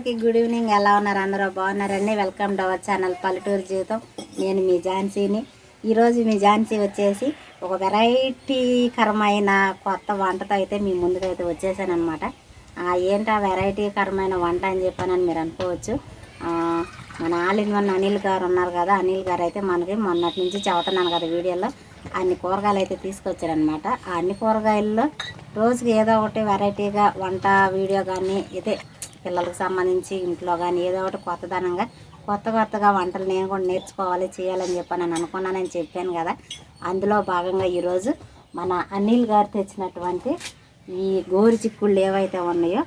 అందరికీ good evening. ఎలా ఉన్నారు? అందరూ బాగున్నారండి. వెల్కమ్ టు అవర్ ఛానల్ పల్లెటూరు జీవితం. నేను మీ ఝాన్సీని. ఈరోజు మీ ఝాన్సీ వచ్చేసి ఒక వెరైటీకరమైన కొత్త వంటతో అయితే మీ ముందుకైతే వచ్చేసాను అనమాట ఏంటా వెరైటీకరమైన వంట అని చెప్పానని మీరు అనుకోవచ్చు. మన ఆల్ ఇన్ వన్ అనిల్ గారు ఉన్నారు కదా. అనిల్ గారు అయితే మనకి మొన్నటి నుంచి చెబుతున్నాను కదా వీడియోలో. అన్ని కూరగాయలు అయితే తీసుకొచ్చారనమాట ఆ అన్ని కూరగాయల్లో రోజుకి ఏదో ఒకటి వెరైటీగా వంట వీడియో కానీ ఇదే పిల్లలకు సంబంధించి ఇంట్లో కానీ ఏదో ఒకటి కొత్తదనంగా కొత్త కొత్తగా వంటలు నేను కూడా నేర్చుకోవాలి చేయాలని చెప్పి నేను అనుకున్నానని చెప్పాను కదా. అందులో భాగంగా ఈరోజు మన అనిల్ గారు తెచ్చినటువంటి ఈ గోరు చిక్కుళ్ళు ఏవైతే ఉన్నాయో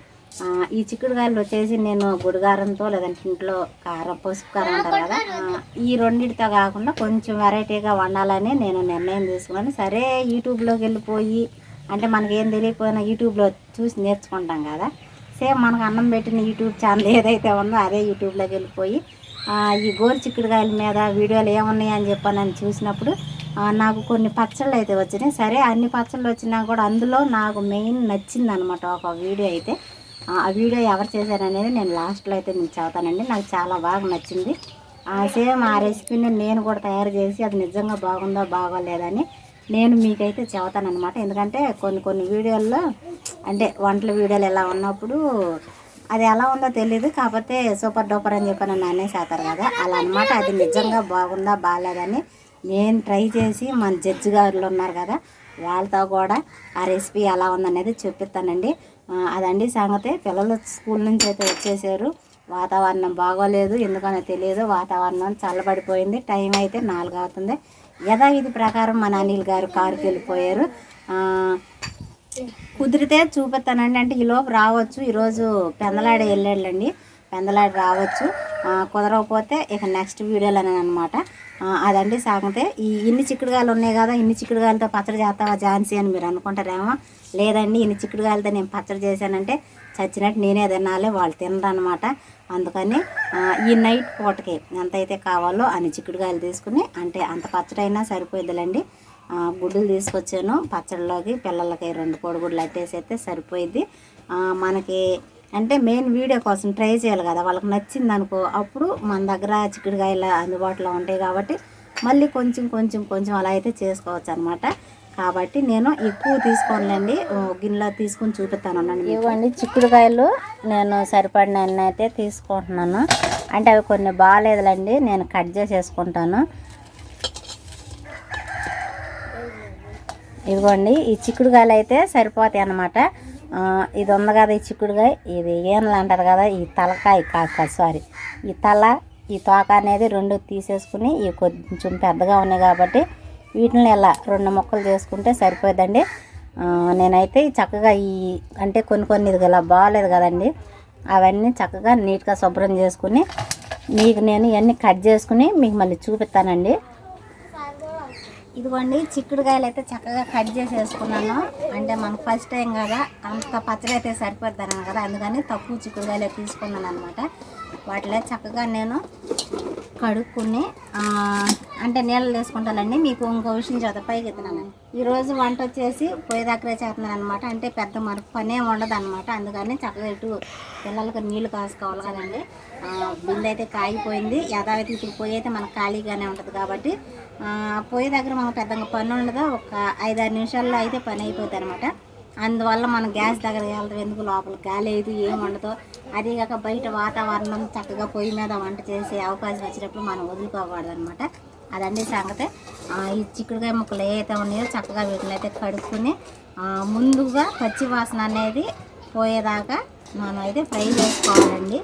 ఈ చిక్కుడుకాయలు వచ్చేసి నేను గుడిగారంతో లేదంటే ఇంట్లో కారం పసుపు కారం అంటారు కదా ఈ రెండింటితో కాకుండా కొంచెం వెరైటీగా వండాలని నేను నిర్ణయం తీసుకున్నాను. సరే యూట్యూబ్లోకి వెళ్ళిపోయి అంటే మనకేం తెలియకపోయినా యూట్యూబ్లో చూసి నేర్చుకుంటాం కదా. సేమ్ మనకు అన్నం పెట్టిన యూట్యూబ్ ఛానల్ ఏదైతే ఉందో అదే యూట్యూబ్లోకి వెళ్ళిపోయి ఈ గోరు చిక్కుడుకాయల మీద వీడియోలు ఏమున్నాయి అని చెప్పి నేను చూసినప్పుడు నాకు కొన్ని పచ్చళ్ళు అయితే వచ్చినాయి. సరే అన్ని పచ్చళ్ళు వచ్చినా కూడా అందులో నాకు మెయిన్ నచ్చింది అనమాట ఒక వీడియో అయితే. ఆ వీడియో ఎవరు చేశారనేది నేను లాస్ట్లో అయితే మీకు చదువుతానండి నాకు చాలా బాగా నచ్చింది. ఆ సేమ్ ఆ రెసిపీని నేను కూడా తయారు చేసి అది నిజంగా బాగుందో బాగోలేదని నేను మీకైతే చెబుతానమాట ఎందుకంటే కొన్ని కొన్ని వీడియోల్లో అంటే వంటల వీడియోలు ఎలా ఉన్నప్పుడు అది ఎలా ఉందో తెలియదు కాకపోతే సూపర్ డూపర్ అని చెప్పి నన్ను అనేసేస్తారు కదా. అలా అనమాట అది నిజంగా బాగుందా బాగాలేదని నేను ట్రై చేసి మన జడ్జి గారులు ఉన్నారు కదా వాళ్ళతో కూడా ఆ రెసిపీ ఎలా ఉందనేది చూపిస్తానండి. అదండి సంగతి. పిల్లలు స్కూల్ నుంచి అయితే వచ్చేసారు. వాతావరణం బాగోలేదు ఎందుకనో తెలియదు వాతావరణం చల్లబడిపోయింది. టైం అయితే నాలుగు అవుతుంది. యథావిధి ప్రకారం మన అనిల్ గారు కారుకి వెళ్ళిపోయారు. కుదిరితే చూపిస్తానండి అంటే ఈ లోపు రావచ్చు. ఈరోజు పెందలాడ వెళ్ళాళ్ళండి పెందలాడి రావచ్చు. కుదరకపోతే ఇక నెక్స్ట్ వీడియోలో అనమాట అదండి సాగితే. ఈ ఇన్ని చిక్కుడుగాయలు ఉన్నాయి కదా ఇన్ని చిక్కుడుగాయలతో పచ్చడి చేస్తావా ఝాన్సీ అని మీరు అనుకుంటారేమో. లేదండి ఇన్ని చిక్కుడుగాయలతో నేను పచ్చడి చేశానంటే చచ్చినట్టు నేనే తినాలి వాళ్ళు తినరనమాట అందుకని ఈ నైట్ పూటకి ఎంత అయితే కావాలో అన్ని చిక్కుడుగాయలు తీసుకుని అంటే అంత పచ్చడైనా అయినా సరిపోయిద్దిలేండి గుడ్డులు తీసుకొచ్చాను పచ్చడిలోకి పిల్లలకి రెండు కోడిగుడ్లు అట్టేసి సరిపోయిద్ది. మనకి అంటే మెయిన్ వీడియో కోసం ట్రై చేయాలి కదా వాళ్ళకి నచ్చింది అనుకో అప్పుడు మన దగ్గర చిక్కుడుకాయలు అందుబాటులో ఉంటాయి కాబట్టి మళ్ళీ కొంచెం కొంచెం కొంచెం అలా అయితే చేసుకోవచ్చు అనమాట కాబట్టి నేను ఎక్కువ తీసుకోనులేండి ఓ గిన్నెలో తీసుకుని చూపిస్తాను అన్నాను ఇవ్వండి చిక్కుడుకాయలు నేను సరిపడిన అయితే తీసుకుంటున్నాను. అంటే అవి కొన్ని బాగాలేదులండి నేను కట్ చేసేసుకుంటాను. ఇదిగోండి ఈ చిక్కుడుకాయలు అయితే సరిపోతాయి అన్నమాట. ఇది ఉంది కదా ఈ చిక్కుడుకాయ ఇది ఏనలు అంటారు కదా ఈ తలకాయ కాక సారీ ఈ తల ఈ తోక అనేది రెండు తీసేసుకుని ఇవి కొంచెం పెద్దగా ఉన్నాయి కాబట్టి వీటిని ఇలా రెండు ముక్కలు చేసుకుంటే సరిపోద్దండి నేనైతే చక్కగా ఈ అంటే కొన్ని కొన్ని ఇది ఇలా బాగాలేదు కదండి. అవన్నీ చక్కగా నీట్గా శుభ్రం చేసుకుని మీకు నేను ఇవన్నీ కట్ చేసుకుని మీకు మళ్ళీ చూపిస్తానండి. ఇదిగోండి చిక్కుడుకాయలు అయితే చక్కగా కట్ చేసేసుకున్నాను. అంటే మనకు ఫస్ట్ టైం కదా అంత పచ్చడి అయితే సరిపోద్దాను కదా అందుకని తక్కువ చిక్కుడుకాయలు తీసుకున్నాను అనమాట వాటిలో చక్కగా నేను కడుక్కుని అంటే నీళ్ళు వేసుకుంటానండి. మీకు ఇంకో విషయం చేత పైకి ఎత్తున్నాను ఈరోజు వంట వచ్చేసి పొయ్యి దగ్గరే చేస్తున్నాను అనమాట అంటే పెద్ద మన పనే ఉండదు అనమాట అందుకని చక్కగా ఇటు పిల్లలకు నీళ్ళు కాసుకోవాలి కదండి. బిందె అయితే కాగిపోయింది. యథావిధి ఇప్పుడు పొయ్యి అయితే మనకు ఖాళీగానే ఉంటుంది కాబట్టి పోయే పొయ్యి దగ్గర మనకు పెద్దగా పని ఉండదు. ఒక ఐదారు నిమిషాల్లో అయితే పని అయిపోతుంది అనమాట అందువల్ల మనం గ్యాస్ దగ్గర వెళ్తాం ఎందుకు? లోపల గాలి అయితే ఏం ఉండదు. అదే కాక బయట వాతావరణం చక్కగా పొయ్యి మీద వంట చేసే అవకాశం వచ్చినప్పుడు మనం వదులుకోకూడదు అనమాట అదండి సంగతి. ఈ చిక్కుడుకాయ ముక్కలు ఏవైతే ఉన్నాయో చక్కగా వీటిని అయితే కడుక్కుని ముందుగా పచ్చి వాసన అనేది పోయేదాకా మనం అయితే ఫ్రై చేసుకోవాలండి.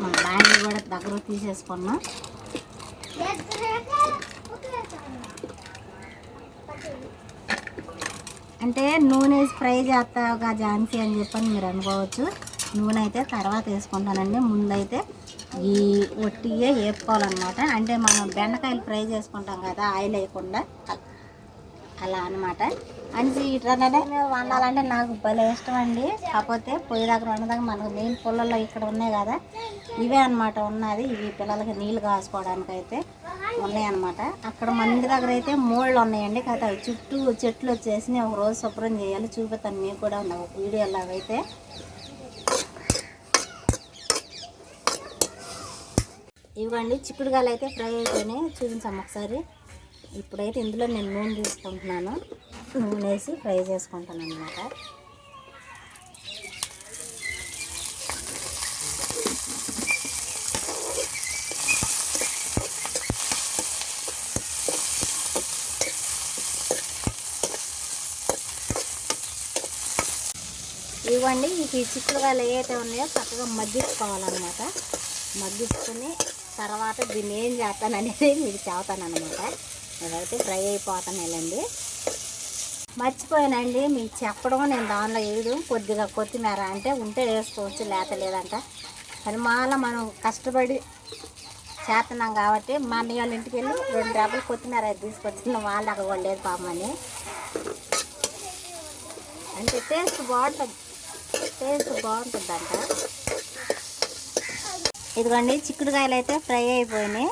మన బ్యాండ్ కూడా దగ్గర తీసేసుకున్నాం. అంటే నూనె ఫ్రై చేస్తావుగా ఝాన్సీ అని చెప్పని మీరు అనుకోవచ్చు. నూనె అయితే తర్వాత వేసుకుంటానండి. ముందైతే ఈ ఒట్టియే వేపుకోవాలన్నమాట. అంటే మనం బెండకాయలు ఫ్రై చేసుకుంటాం కదా ఆయిల్ వేయకుండా. అలా అనమాట అని ఇట్లనే వండాలంటే నాకు భలే ఇష్టం అండి. కాకపోతే పొయ్యి దగ్గర వండదాకా మనకు మెయిన్ పుల్లల్లో ఇక్కడ ఉన్నాయి కదా. ఇవే అనమాట ఉన్నది. ఇవి పిల్లలకి నీళ్ళు కాసుకోవడానికి అయితే ఉన్నాయన్నమాట అక్కడ మన ఇంటి దగ్గర అయితే మోళ్ళు ఉన్నాయండి. కాకపోతే అవి చుట్టూ చెట్లు వచ్చేసి ఒక రోజు శుభ్రం చేయాలి. చూపిస్తాను మీకు కూడా ఉన్నా ఒక వీడియోలో అయితే ఇవ్వండి చిక్కుడుగాలు అయితే ఫ్రై అయిపోయి చూపించాము ఒకసారి. ఇప్పుడైతే ఇందులో నేను నూనె తీసుకుంటున్నాను. నూనె వేసి ఫ్రై చేసుకుంటాను అనమాట ఇవ్వండి. ఈ చిక్కుడుగాయలు ఏవైతే ఉన్నాయో చక్కగా మగ్గించుకోవాలన్నమాట. మగ్గించుకుని తర్వాత దీన్ని ఏం చేస్తాననేది మీకు చెబుతానమాట ఇదైతే ఫ్రై అయిపోతానేలండి మర్చిపోయానండి. మీకు చెప్పడం నేను దానిలో వేయడం కొద్దిగా కొత్తిమీర అంటే ఉంటే వేసుకోవచ్చు లేత లేదంట. కానీ మాల మనం కష్టపడి చేస్తున్నాం కాబట్టి మా అన్నయ్య వాళ్ళ ఇంటికి వెళ్ళి రెండు డబ్బులు కొత్తిమీర తీసుకొచ్చిన వాళ్ళు అక్కడ వండేది పామని అంటే టేస్ట్ బాగుంటుంది. టేస్ట్ బాగుంటుందంట. ఇదిగోండి చిక్కుడుకాయలు అయితే ఫ్రై అయిపోయినాయి.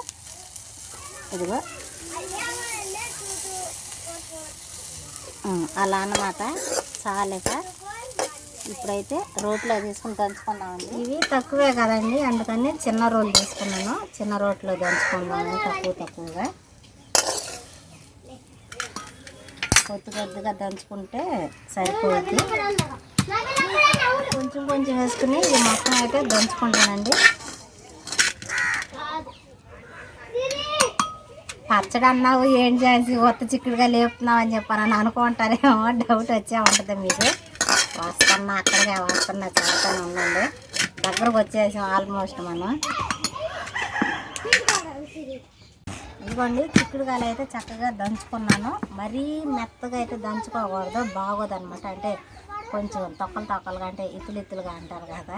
ఇదిగో. అలా అన్నమాట. చాలేక ఇప్పుడైతే రోట్లో తీసుకుని దంచుకున్నామండి ఇవి తక్కువే కదండి అందుకని చిన్న రోలు తీసుకున్నాను. చిన్న రోట్లో దంచుకుందామని తక్కువ తక్కువగా. కొద్ది కొద్దిగా దంచుకుంటే సరిపోతుంది కొంచెం కొంచెం వేసుకుని ఇది మొత్తం అయితే దంచుకుంటానండి. పచ్చడి అన్నావు ఏం చేసి కొత్త చిక్కుడుగా లేపుతున్నావు అని చెప్పాను అనుకుంటారేమో డౌట్ వచ్చే ఉంటుంది మీకు. వస్తున్నా అక్కడికే వస్తున్నా చేస్తాను ఉండండి. దగ్గరకు వచ్చేసాం ఆల్మోస్ట్ మనం ఇదిగోండి చిక్కుడుకాయలు అయితే చక్కగా దంచుకున్నాను. మరీ మెత్తగా అయితే దంచుకోకూడదు బాగోదనమాట అంటే కొంచెం తొక్కలు తొక్కలుగా అంటే ఇత్తులు ఇత్తులుగా అంటారు కదా.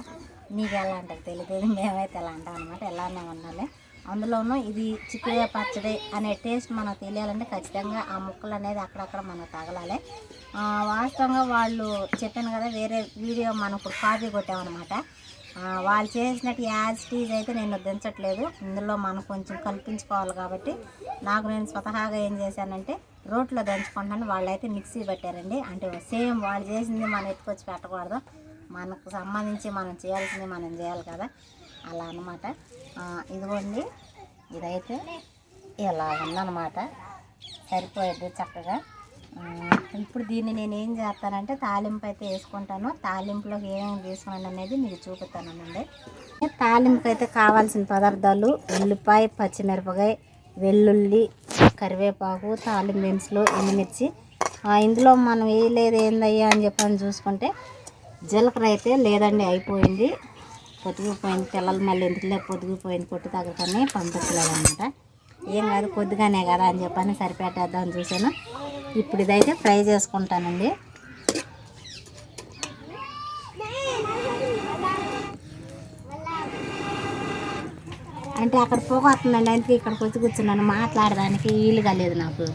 మీకు ఎలా అంటారు తెలియదు. మేమైతే ఎలా అంటాం అనమాట ఎలానే ఉండాలి అందులోనూ ఇది చిక్కుడుగా పచ్చడి అనే టేస్ట్ మనకు తెలియాలంటే ఖచ్చితంగా ఆ ముక్కలు అనేది అక్కడక్కడ మనకు తగలాలి. వాస్తవంగా వాళ్ళు చెప్పాను కదా వేరే వీడియో మనం ఇప్పుడు కాపీ కొట్టామన్నమాట. వాళ్ళు చేసినట్టు యాజ్ టీజ్ అయితే నేను దించట్లేదు ఇందులో మనం కొంచెం కల్పించుకోవాలి కాబట్టి నాకు నేను స్వతహాగా ఏం చేశానంటే రోట్లో దంచుకుంటాను వాళ్ళైతే మిక్సీ పెట్టారండి. అంటే సేమ్ వాళ్ళు చేసింది మనం ఎత్తుకొచ్చి పెట్టకూడదు. మనకు సంబంధించి మనం చేయాల్సింది మనం చేయాలి కదా. అలా అనమాట ఇదిగోండి. ఇదైతే ఇలా ఉందన్నమాట. సరిపోయేది చక్కగా. ఇప్పుడు దీన్ని నేను ఏం చేస్తానంటే తాలింపు అయితే వేసుకుంటాను. తాలింపులోకి ఏమేమి తీసుకున్నాను అనేది మీకు చూపుతానండి తాలింపు అయితే కావాల్సిన పదార్థాలు ఉల్లిపాయ పచ్చిమిరపకాయ వెల్లుల్లి కరివేపాకు తాలింపు దినుసులు ఎండుమిర్చి. ఇందులో మనం వేయలేదు ఏందయ్యా అని చెప్పని చూసుకుంటే జీలకర్ర అయితే లేదండి అయిపోయింది. పొద్దుగుపోయింది పిల్లలు మళ్ళీ ఎందుకులే పొద్దుగుపోయింది పొట్టు తగ్గకనే పంపించలేదు అనమాట ఏం కాదు కొద్దిగానే కదా అని చెప్పని సరిపెట్టేద్దామని చూశాను. ఇప్పుడు ఇదైతే ఫ్రై చేసుకుంటానండి. అంటే అక్కడ పోగొస్తుందండి అందుకే ఇక్కడికి వచ్చి కూర్చున్నాను. మాట్లాడడానికి వీలుగా లేదు నాకు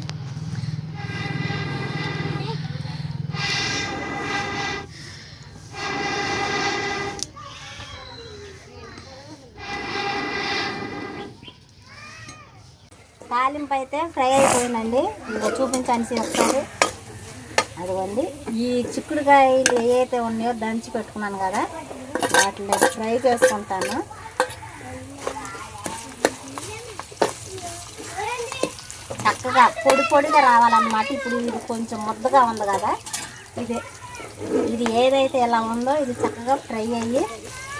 తాలింపు అయితే ఫ్రై అయిపోయిందండి. ఇంకా చూపించాల్సి ఒకసారి అదిగోండి. ఈ చిక్కుడుకాయలు ఏవైతే ఉన్నాయో దంచి పెట్టుకున్నాను కదా వాటిని ఫ్రై చేసుకుంటాను. చక్కగా పొడి పొడిగా రావాలన్నమాట. ఇప్పుడు ఇది కొంచెం ముద్దగా ఉంది కదా ఇది. ఇది ఏదైతే ఎలా ఉందో ఇది చక్కగా ఫ్రై అయ్యి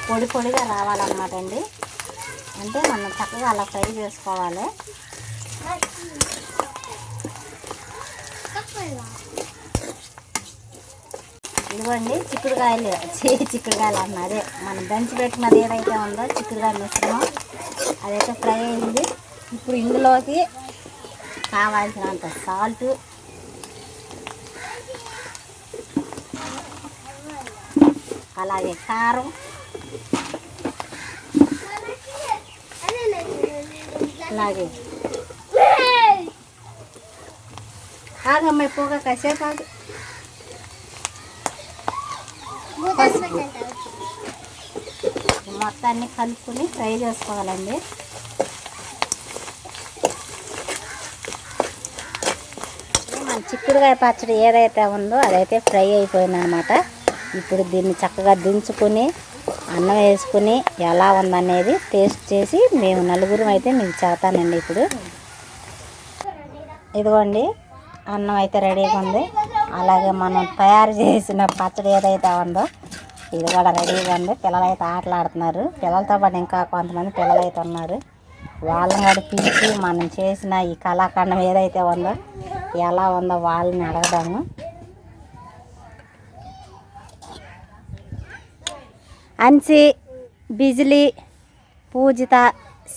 పొడి పొడిగా రావాలన్నమాట అండి. అంటే మనం చక్కగా అలా ఫ్రై చేసుకోవాలి. ఇదిగోండి చిక్కుడుకాయలు. చిక్కుడుకాయలు అన్న అదే మనం దంచి పెట్టినది ఏదైతే ఉందో చిక్కుడుకాయ మిశ్రమం అదైతే ఫ్రై అయింది. ఇప్పుడు ఇందులోకి కావాల్సినంత సాల్ట్. అలాగే కారం. అలాగే ఆగమ్మ పోగా కాసేపు ఆగు పసుపు ఈ మొత్తాన్ని కలుపుకొని ఫ్రై చేసుకోవాలండి. మన చిక్కుడుకాయ పచ్చడి ఏదైతే ఉందో అదైతే ఫ్రై అయిపోయింది అనమాట ఇప్పుడు దీన్ని చక్కగా దించుకొని అన్నం వేసుకుని ఎలా ఉందనేది టేస్ట్ చేసి మేము నలుగురం అయితే మీకు చెబుతానండి ఇప్పుడు. ఇదిగోండి. అన్నం అయితే రెడీగా ఉంది. అలాగే మనం తయారు చేసిన పచ్చడి ఏదైతే ఉందో ఇది కూడా రెడీగా ఉంది. పిల్లలు అయితే ఆటలాడుతున్నారు. పిల్లలతో పాటు ఇంకా కొంతమంది పిల్లలు అయితే ఉన్నారు. వాళ్ళని కూడా పిలిచి మనం చేసిన ఈ కళాఖండం ఏదైతే ఉందో ఎలా ఉందో వాళ్ళని అడగదాము. అన్సి బిజిలి పూజిత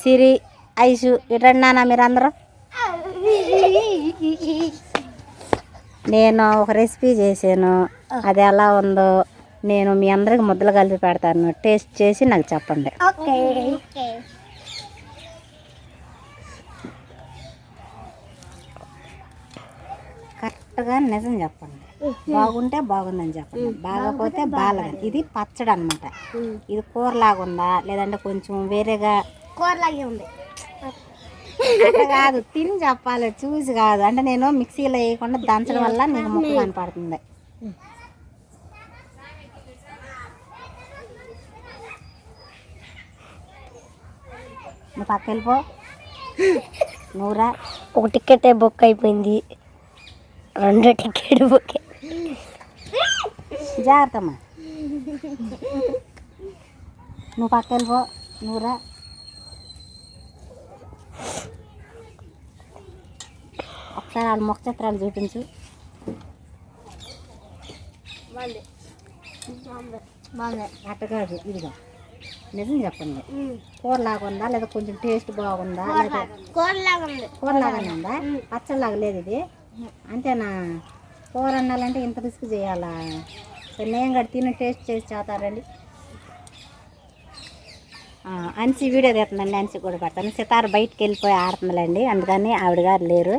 సిరి ఐషు ఇటన్నానా మీరందరూ. నేను ఒక రెసిపీ చేశాను. అది ఎలా ఉందో నేను మీ అందరికి ముద్దలు కలిపి పెడతాను. టేస్ట్ చేసి నాకు చెప్పండి. కరెక్ట్గా నిజం చెప్పండి. బాగుంటే బాగుందని చెప్పండి. బాగపోతే బాగాలేదు ఇది పచ్చడి అనమాట ఇది కూరలాగా ఉందా లేదంటే కొంచెం వేరేగా కూరలాగే ఉంది. కాదు తిని చెప్పాలి చూసి కాదు. అంటే నేను మిక్సీలో వేయకుండా దంచడం వల్ల నీకు ముక్క కనపడుతుంది. నువ్వు పక్క వెళ్ళిపో. నువ్వురా ఒక టికెట్ బుక్ అయిపోయింది. రెండో టికెట్ బుక్ జాగ్రత్తమ్మా. నువ్వు పక్క వెళ్ళిపో. నువ్వురా ఒకసారి వాళ్ళ మొక్క చిత్రాలు చూపించు. అట్ట కాదు ఇదిగో. నిజం చెప్పండి. కూర లాగుందా లేదా కొంచెం టేస్ట్ బాగుందా లేదా కూరలాగా ఉంది. కూర లాగానే ఉందా? పచ్చడిలాగా లేదు ఇది. అంతేనా? కూర అన్నాలంటే ఇంత రిస్క్ చేయాలా? నేను కూడా తిని టేస్ట్ చేసి చేస్తారండి. అన్సి వీడియో తీస్తుందండి అన్సి కూడా పెడతాను. సితార బయటికి వెళ్ళిపోయి ఆడుతుందిలేండి అందుకని ఆవిడ గారు లేరు.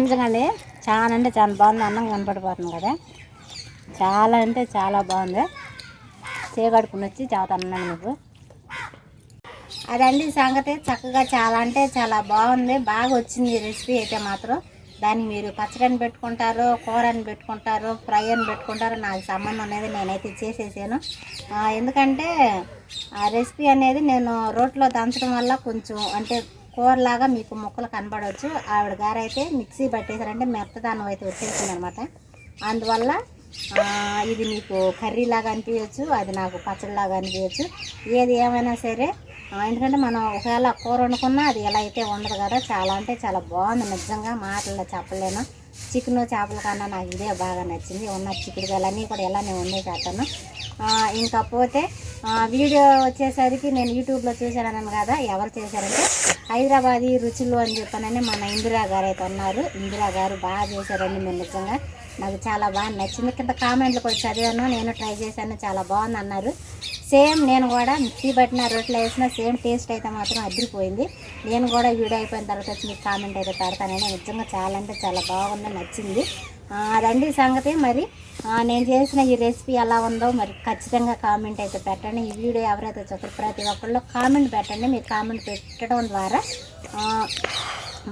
నిజంగానే చాలా అంటే చాలా బాగుంది అన్నం కనపడిపోతుంది కదా. చాలా అంటే చాలా బాగుంది. చేకడుకుని వచ్చి చదువుతున్నాను మీకు అదండి సంగతి. చక్కగా చాలా అంటే చాలా బాగుంది. బాగా వచ్చింది రెసిపీ అయితే మాత్రం. దాన్ని మీరు పచ్చడిని పెట్టుకుంటారు కూరని పెట్టుకుంటారు ఫ్రై అని పెట్టుకుంటారు నాకు సంబంధం అనేది నేనైతే చేసేసాను. ఎందుకంటే ఆ రెసిపీ అనేది నేను రోట్లో దంచడం వల్ల కొంచెం అంటే కూరలాగా మీకు ముక్కలు కనబడవచ్చు. ఆవిడ గారు అయితే మిక్సీ పట్టేశారంటే మెత్తదానం అయితే వచ్చేసింది అనమాట అందువల్ల ఇది మీకు కర్రీ లాగా అనిపించవచ్చు అది నాకు పచ్చడిలాగా అనిపించవచ్చు ఏది ఏమైనా సరే ఎందుకంటే మనం ఒకవేళ కూర వండుకున్నా అది ఎలా అయితే ఉండదు కదా చాలా అంటే చాలా బాగుంది. నిజంగా మాటల్లో చెప్పలేను. చికెన్ చేపల కన్నా నాకు ఇదే బాగా నచ్చింది. ఉన్న చిక్కుడుకాయలన్నీ కూడా ఎలానే వండేసేస్తాను. ఆ, ఇంకా పోతే వీడియో వచ్చేసరికి నేను యూట్యూబ్లో చూశానని కదా ఎవరు చేశారంటే హైదరాబాదీ రుచులు అని చెప్పానని మన ఇందిరా గారు అయితే ఉన్నారు ఇందిరా గారు బాగా చేశారండి మీరు నిజంగా. నాకు చాలా బాగా నచ్చింది. కింద కామెంట్లు కూడా చదివాను నేను ట్రై చేశాను చాలా బాగుంది అన్నారు. సేమ్ నేను కూడా మిక్సీ పట్టిన రొట్టెలు వేసిన సేమ్ టేస్ట్ అయితే మాత్రం అదిరిపోయింది. నేను కూడా వీడియో అయిపోయిన తర్వాత వచ్చి మీకు కామెంట్ అయితే పెడతానని. నిజంగా చాలా అంటే చాలా బాగుంది నచ్చింది. రండి అదండి సంగతి మరి. నేను చేసిన ఈ రెసిపీ ఎలా ఉందో మరి ఖచ్చితంగా కామెంట్ అయితే పెట్టండి. ఈ వీడియో ఎవరైతే చూస్తారు ప్రతి ఒక్కళ్ళు కామెంట్ పెట్టండి. మీరు కామెంట్ పెట్టడం ద్వారా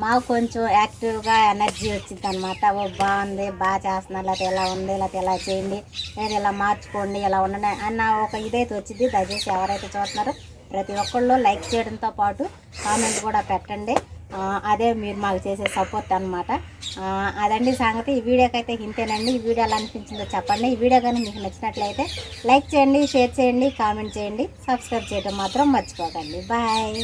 మాకు కొంచెం యాక్టివ్గా ఎనర్జీ వచ్చింది అనమాట ఓ బాగుంది బాగా చేస్తున్నారు. లేకపోతే ఎలా ఉంది లేకపోతే ఎలా చేయండి లేదా ఇలా మార్చుకోండి ఇలా ఉండండి అన్న ఒక ఇదైతే వచ్చింది. దయచేసి ఎవరైతే చూస్తున్నారో ప్రతి ఒక్కళ్ళు లైక్ చేయడంతో పాటు కామెంట్ కూడా పెట్టండి. అదే మీరు మాకు చేసే సపోర్ట్ అనమాట అదండి సంగతి. ఈ వీడియోకి అయితే ఇంతేనండి. ఈ వీడియో ఎలా అనిపించిందో చెప్పండి. ఈ వీడియో కానీ మీకు నచ్చినట్లయితే లైక్ చేయండి షేర్ చేయండి కామెంట్ చేయండి సబ్స్క్రైబ్ చేయడం మాత్రం మర్చిపోకండి. బాయ్.